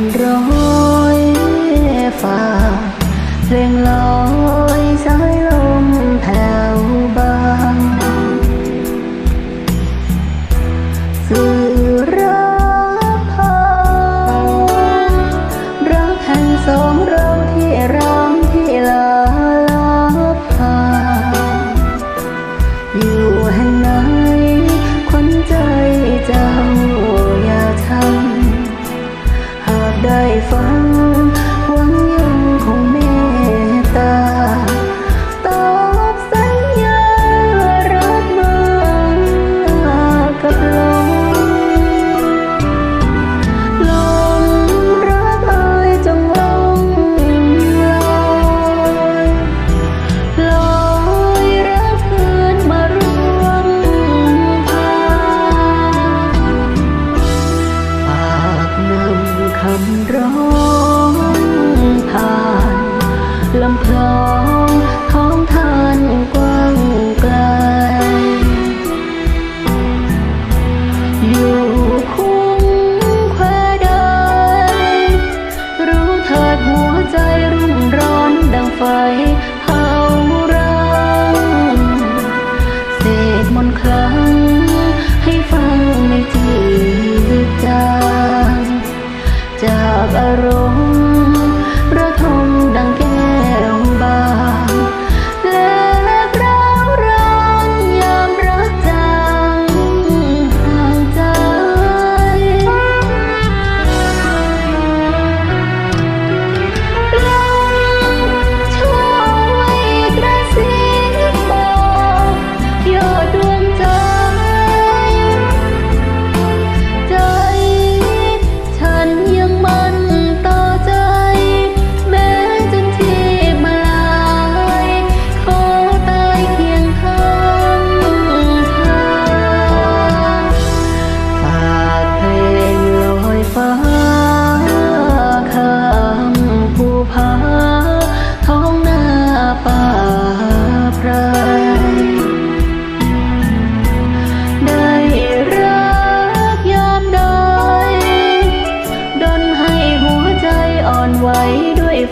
ำร้อยฟ้าเพลงลอย ไฟัง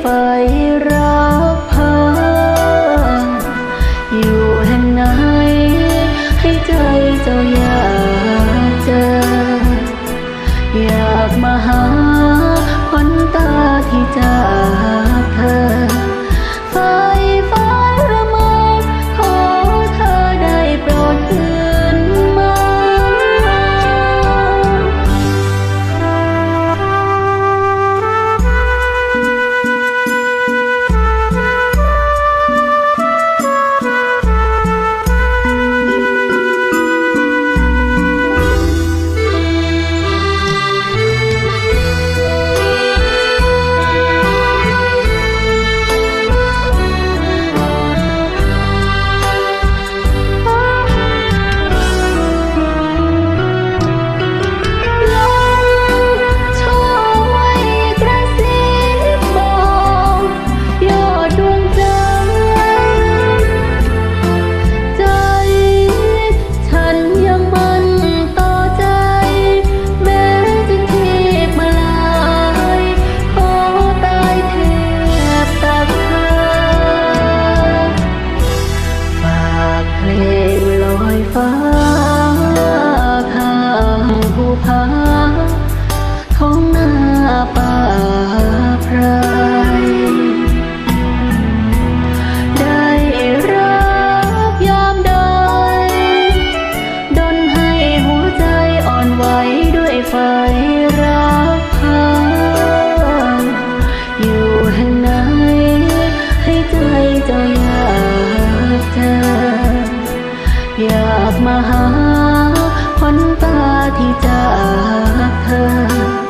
ไฟรักพังอยู่แห่งไหน ให้ใจเจ้าอยากเจอ อยากมาหาคนตาที่เจ้า ก็อยากเจออยากมาหาคนตาที่จากเธอ